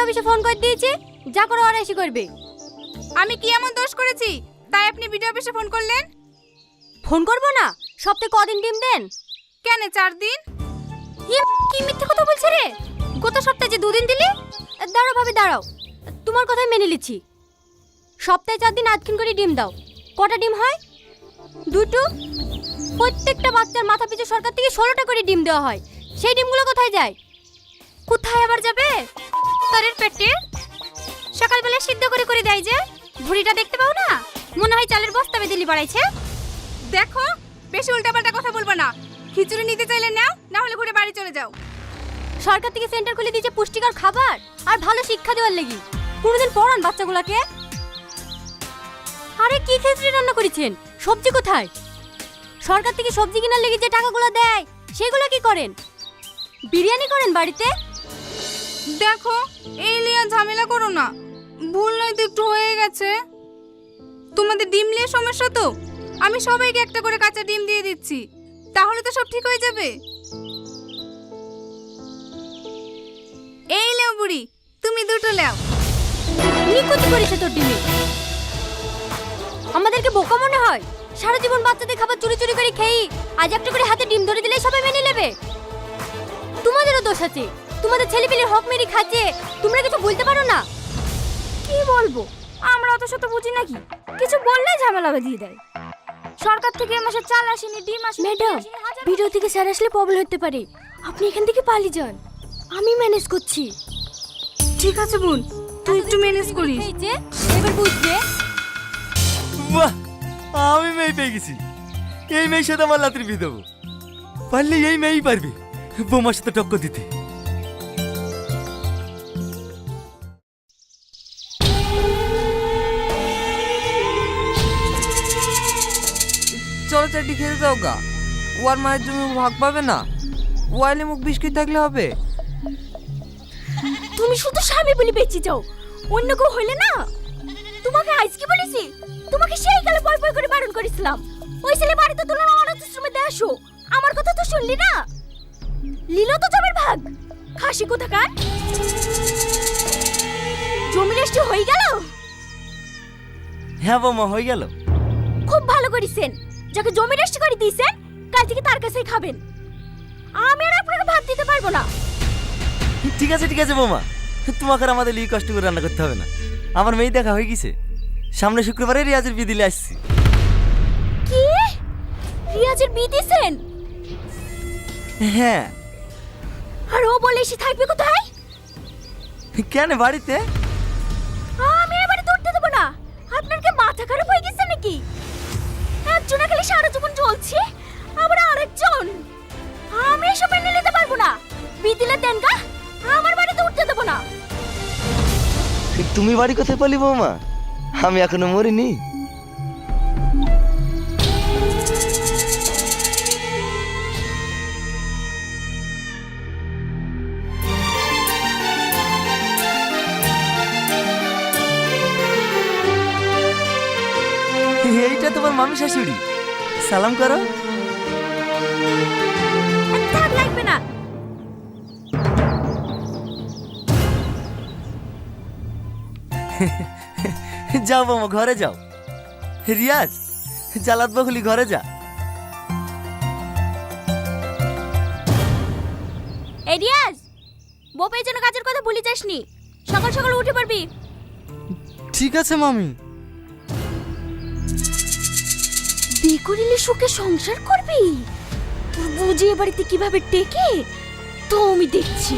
BDO অফিসে phone করে দিয়েছি? যা করে ওরা এসে করবে। আমি কি এমন দোষ করেছি? তাই আপনি ভিডিও অফিসে ফোন করলেন? ফোন করব না? সপ্তাহে কদিন ডিম দেন? কেন চার দিন? কি মিথ্যে কথা বলছে রে? গত সপ্তাহে যে দুদিন দিলি? দাঁড়াও ভাবি দাঁড়াও। তোমার কথাই মেনে নিচ্ছি। সপ্তাহে চার দিন আধখিন করে ডিম দাও। কটা ডিম হয়? দুটো। প্রত্যেকটা বাচ্চার মাথা পিছু সরকার থেকে ষোলোটা করে ডিম দেওয়া হয়। সেই ডিমগুলো কোথায় যায়? কোথায় আবার যাবে? তারের পেটে? সকালবেলা সিদ্ধ করে করে দেয় যে। ভুড়িটা দেখতে পাও না? মনে হয় চালের বস্তা বেদিলি বাড়াইছে। দেখো বেশি উল্টাপাল্টা কথা বলব না। খিচুড়ি নিতে চাইলে নাও না হলে ঘুরে বাড়ি চলে যাও। সরকার থেকে সেন্টার খুলে দিয়েছে পুষ্টিকর খাবার আর ভালো শিক্ষা দেওয়ার লেগে। কোনোদিন পড়ান বাচ্চাগুলোকে? আরে কি খিচড়ি রান্না করেছেন? সবজি কোথায়? সরকার থেকে সবজি কেনার লেগে যে টাকাগুলো দেয় সেগুলো কি করেন? বিরিয়ানি করেন বাড়িতে? দেখো এই লিয়া ঝামেলা করো না। ভুল নয়তো একটু হয়ে গেছে। তোমাদের ডিম নিয়ে সমস্যা তো? আমি সবাইকে একটা করে কাঁচা ডিম দিয়ে দিচ্ছি। তাহলে তো সব ঠিক হয়ে যাবে। এই লেও বুড়ি, তুমি দুটো লেও নিকুচি করেছে তোর ডিমে। আমাদেরকে বোকা মনে হয়? সারা জীবন বাচ্চাদের খাবার চুরি চুরি করে খেয়ে আজ একটা করে হাতে ডিম ধরে দিলে সবাই মেনে নেবে। তোমাদেরও দোষ আছে। তোমাদের ছেলেপিলে হক মেরি খাচ্ছে। তোমরা কিছু বলতে পারো না? কি বলব? আমরা অত শত বুঝি নাকি কিছু বললেই ঝামেলা বাঁধিয়ে দেয়। সরকার থেকে এ মাসে চাল আসেনি ডিম আসেনি ম্যাডাম ভিডিও থেকে স্যার আসলে প্রবলেম হতে পারে। আপনি এখান থেকে পালিয়ে যান। আমি ম্যানেজ করছি। ঠিক আছে বোন তুই একটু ম্যানেজ করিস। এবার বুঝবে বাহ আমি মেয়ে পেয়ে গেছি। এই মেয়ের সাথে আমার লাতির বিয়ে দেবো। পারলে এই মেয়েই পারবে বোমার সাথে টক্কর দিতে। চলো চারটি খেতে দাও গা। ওয়ার মায়ের জমি ভাগ পাবে না। ওয়াইলে মুখ বিস্কিট থাকলে হবে। তুমি শুধু স্বামী বলে বেঁচে যাও। অন্য কেউ হইলে না। তোমাকে আজ কি বলেছি? তোমাকে সেই কালে বয় বয় করে বারণ করেছিলাম। ওই ছেলে বাড়িতে তুলে আমার আশ্রমে দিয়ে আসো। আমার কথা তো শুনলি না? লীলা তো জমির ভাগ। খাসি কোথাকার? জমি রেস্টি হয়ে গেল? হ্যাঁ বোমা হয়ে গেল। খুব ভালো করেছেন। যাকে জমি রেস্টি করে দিয়েছেন কাল থেকে তার কাছেই খাবেন। আমি আর আপনাকে ভাত দিতে পারব না। ঠিক আছে ঠিক আছে বোমা। তোমাকে আর আমাদের লিয়ে কষ্ট করে রান্না করতে হবে না। আমার মেয়ে দেখা হয়ে গেছে। সামনে শুক্রবারে রিয়াজের বিয়ে দিলে আসছি। কি? রিয়াজের বিয়ে দিয়েছেন? হ্যাঁ। আর ও বলে এসে থাকবে কোথায়? কেন বাড়িতে? আমি এবারে ধরতে দেবো না। আপনার কি মাথা খারাপ হয়ে গেছে নাকি? একজনে খালি সারা জীবন চলছে আবার আরেকজন। আমি এসব মেনে নিতে পারব না। বিদিলে দেন গা আমার বাড়িতে উঠতে দেবো না। তুমি বাড়ি কোথায় পালি বৌমা? আমি এখনও মরিনি। এইটা তোমার মামি শাশুড়ি। সালাম করো। থাক লাগবে না। যাও বাবা ঘরে যাও। রিয়াজ জালাত বকুলি ঘরে যা। এই রিয়াজ বোপের জন্য কাজের কথা ভুলে যাসনি। সকাল সকাল উঠে পারবি ঠিক আছে মামি। বিয়ে করিলে সুখে সংসার করবি? তোর বুঝি এ বাড়িতে কীভাবে টেকে? তো আমি দেখছি।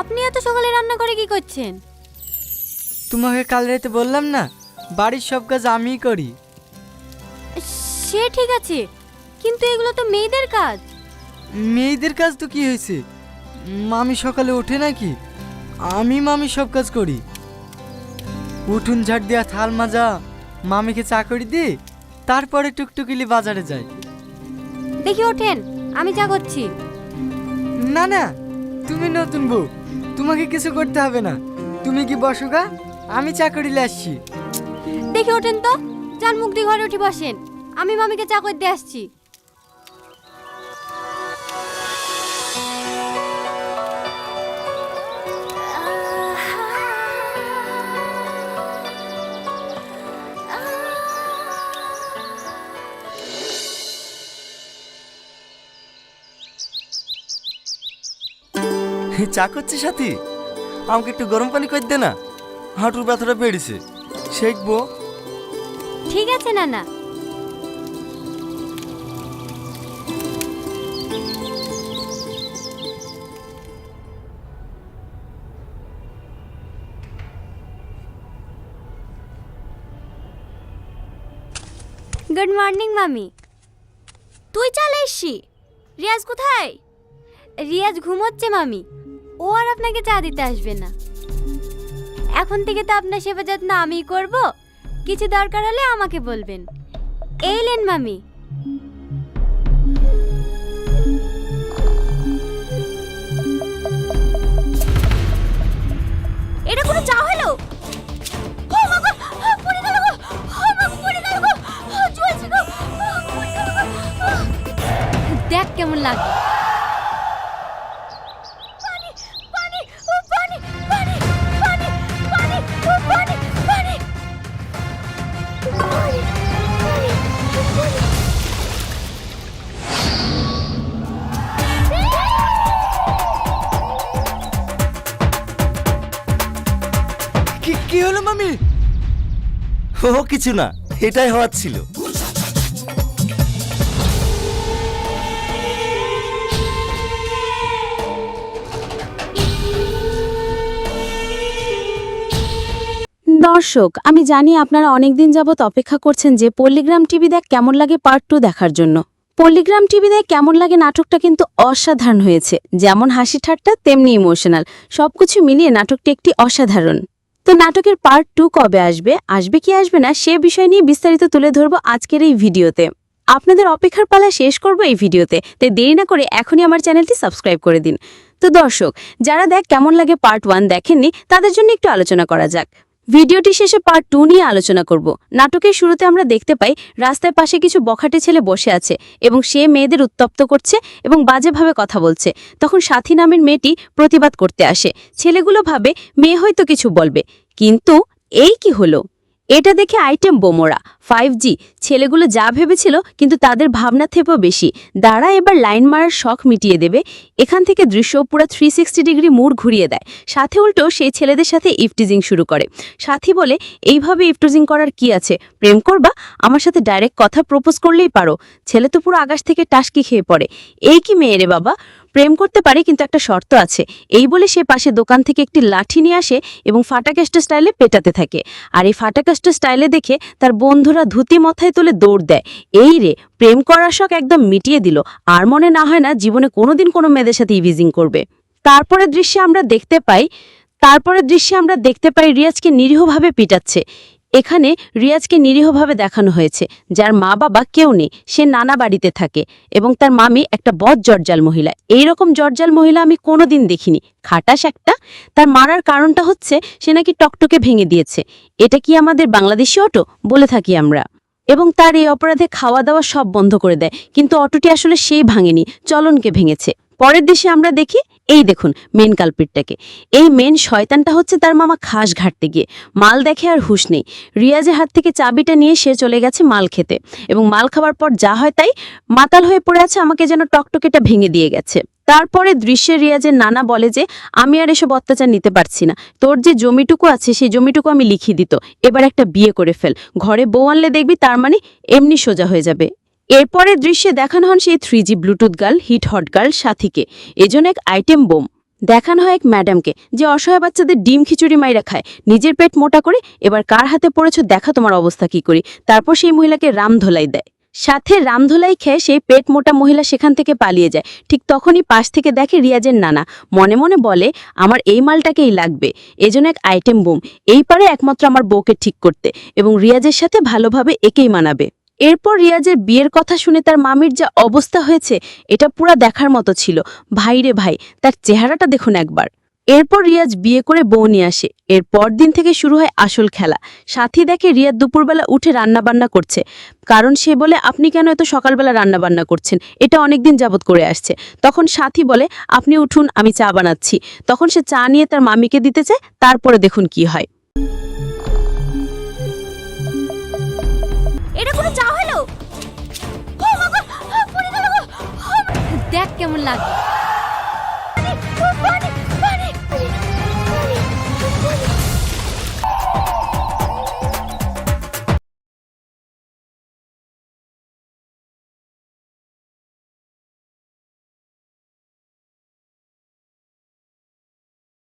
আপনি এত সকালে রান্না করে কি করছেন? তোমাকে কাল রাতে বললাম না বাড়ির সব কাজ আমিই করি। সে ঠিক আছে কিন্তু এগুলো তো মেয়েদের কাজ। মেয়েদের কাজ তো কি হয়েছে? মামি সকালে ওঠে নাকি? আমি মামি সব কাজ করি। উঠুন ঝাড় দেওয়া থাল মাজা মামিকে চা করে দিই তারপরে টুকটুকিলি বাজারে যাই। দেখি ওঠেন আমি যা করছি। না না তুমি নতুন বউ তোমাকে কিছু করতে হবে না। তুমি কি বসো গা আমি চা করিলে আসছি। দেখি ওঠেন তো যান মুখ দিয়ে ঘরে উঠে বসেন আমি মামিকে চাকরি দিয়ে আসছি। চা করছিস সাথী আমাকে একটু গরম পানি করে দে না। হাঁটুর ব্যথাটা বেড়েছে। শেখবো। ঠিক আছে, নানা। গুড মর্নিং মামি। তুই চলে এসছি রিয়াজ কোথায়? রিয়াজ ঘুমোচ্ছে, মামি। ও আর আপনাকে চা দিতে আসবে না। এখন থেকে তো আপনার সেবা যত্ন আমিই করব। কিছু দরকার হলে আমাকে বলবেন। এইলেন মামি। এটা কোনো চা হলো? দেখ কেমন গো, মামি। ও কিছু না এটাই হওয়ার ছিল। দর্শক আমি জানি আপনারা অনেকদিন যাবৎ অপেক্ষা করছেন যে পল্লিগ্রাম টিভি দেখ কেমন লাগে পার্ট টু দেখার জন্য। পল্লিগ্রাম টিভি দেখ কেমন লাগে নাটকটা কিন্তু অসাধারণ হয়েছে। যেমন হাসি ঠাট্টা তেমনি ইমোশনাল সবকিছু মিলিয়ে নাটকটি একটি অসাধারণ। তো নাটকের পার্ট টু কবে আসবে? আসবে কি আসবে না সে বিষয় নিয়ে বিস্তারিত তুলে ধরবো আজকের এই ভিডিওতে। আপনাদের অপেক্ষার পালা শেষ করব এই ভিডিওতে। তাই দেরি না করে এখনই আমার চ্যানেলটি সাবস্ক্রাইব করে দিন। তো দর্শক, যারা দেখ কেমন লাগে পার্ট ওয়ান দেখেননি, তাদের জন্য একটু আলোচনা করা যাক। ভিডিওটি শেষে পার্ট টু নিয়ে আলোচনা করব। নাটকের শুরুতে আমরা দেখতে পাই, রাস্তার পাশে কিছু বখাটে ছেলে বসে আছে এবং সে মেয়েদের উত্তপ্ত করছে এবং বাজেভাবে কথা বলছে। তখন সাথী নামের মেয়েটি প্রতিবাদ করতে আসে। ছেলেগুলো ভাবে, মেয়ে হয়তো কিছু বলবে। কিন্তু এই কি হলো? এটা দেখে আইটেম বোমোরা। ফাইভ জি ছেলেগুলো যা ভেবেছিল কিন্তু তাদের ভাবনা থেকেও বেশি। দাঁড়া, এবার লাইন মারার শখ মিটিয়ে দেবে। এখান থেকে দৃশ্য পুরো থ্রি সিক্সটি ডিগ্রি মুড ঘুরিয়ে দেয়। সাথে উল্টো সেই ছেলেদের সাথে ইফটিজিং শুরু করে। সাথী বলে, এইভাবে ইফটিজিং করার কি আছে? প্রেম করবা? আমার সাথে ডাইরেক্ট কথা প্রপোজ করলেই পারো। ছেলে তো পুরো আকাশ থেকে টাসকি খেয়ে পড়ে। এই কি মেয়ে রে বাবা? প্রেম করতে পারে কিন্তু একটা শর্ত আছে। এই বলে সে পাশে দোকান থেকে একটি লাঠি নিয়ে আসে এবং ফাটাকাস্ট স্টাইলে পেটাতে থাকে। আর এই ফাটাকাস্ট স্টাইলে দেখে তার বন্ধুরা ধুতি মাথায় তুলে দৌড় দেয়। এই রে, প্রেম করার শখ একদম মিটিয়ে দিল। আর মনে না হয় না জীবনে কোনোদিন কোনো মেয়েদের সাথে ইভিজিং করবে। তারপরে দৃশ্যে আমরা দেখতে পাই, তারপরে দৃশ্যে আমরা দেখতে পাই রিয়াজকে নিরীহভাবে পিটাচ্ছে। এখানে রিয়াজকে নিরীহভাবে দেখানো হয়েছে, যার মা বাবা কেউ নেই, সে নানা বাড়িতে থাকে এবং তার মামি একটা বদ জর্জাল মহিলা। এই রকম জর্জাল মহিলা আমি কোনোদিন দেখিনি। খাটাস একটা। তার মারার কারণটা হচ্ছে সে নাকি টকটকে ভেঙে দিয়েছে। এটা কি আমাদের বাংলাদেশি অটো? বলে থাকি আমরা। এবং তার এই অপরাধে খাওয়া দাওয়া সব বন্ধ করে দেয়। কিন্তু অটোটি আসলে সেই ভাঙেনি। চলনকে ভেঙেছে। পরের দেশে আমরা দেখি এই দেখুন মেন কালপিটটাকে এই মেন শয়তানটা হচ্ছে তার মামা খাস ঘাটতে গিয়ে। মাল দেখে আর হুশ নেই। রিয়াজের হাত থেকে চাবিটা নিয়ে সে চলে গেছে মাল খেতে। এবং মাল খাবার পর যা হয় তাই মাতাল হয়ে পড়ে আছে, আমাকে যেন টকটকেটা ভেঙে দিয়ে গেছে। তারপরে দৃশ্যে রিয়াজের নানা বলে যে, আমি আর এসব অত্যাচার নিতে পারছি না। তোর যে জমিটুকু আছে, সেই জমিটুকু আমি লিখিয়ে দিত। এবার একটা বিয়ে করে ফেল। ঘরে বউ আনলে দেখবি তার মানে এমনি সোজা হয়ে যাবে। এরপরের দৃশ্যে দেখানো হন সেই three G Bluetooth girl hit hot girl সাথীকে। এজন্য এক আইটেম বোম। দেখানো হয় এক ম্যাডামকে, যে অসহায় বাচ্চাদের ডিম খিচুড়ি মাইরা খায়। নিজের পেট মোটা করে, এবার কার হাতে পড়েছ, দেখা তোমার অবস্থা কি করি। তারপর সেই মহিলাকে রাম ধোলাই দেয়। সাথে রামধোলাই খেয়ে সেই পেট মোটা মহিলা সেখান থেকে পালিয়ে যায়। ঠিক তখনই পাশ থেকে দেখে রিয়াজের নানা। মনে মনে বলে, আমার এই মালটাকেই লাগবে। এজন্য এক আইটেম বোম। এই পারে একমাত্র আমার বউকে ঠিক করতে। এবং রিয়াজের সাথে ভালোভাবে একেই মানাবে। এরপর রিয়াজের বিয়ের কথা শুনে তার মামির যা অবস্থা হয়েছে, এটা পুরা দেখার মতো ছিল। ভাই রে ভাই, তার চেহারাটা দেখুন একবার। এরপর রিয়াজ বিয়ে করে বউ নিয়ে আসে। এর দিন থেকে শুরু হয় আসল খেলা। সাথী দেখে রিয়াজ দুপুরবেলা উঠে রান্নাবান্না করছে। কারণ সে বলে, আপনি কেন এত সকালবেলা রান্নাবান্না করছেন? এটা অনেকদিন যাবত করে আসছে। তখন সাথী বলে, আপনি উঠুন, আমি চা বানাচ্ছি। তখন সে চা নিয়ে তার মামিকে দিতে চায়, তারপরে দেখুন কি হয়। এটা কেমন লাগে?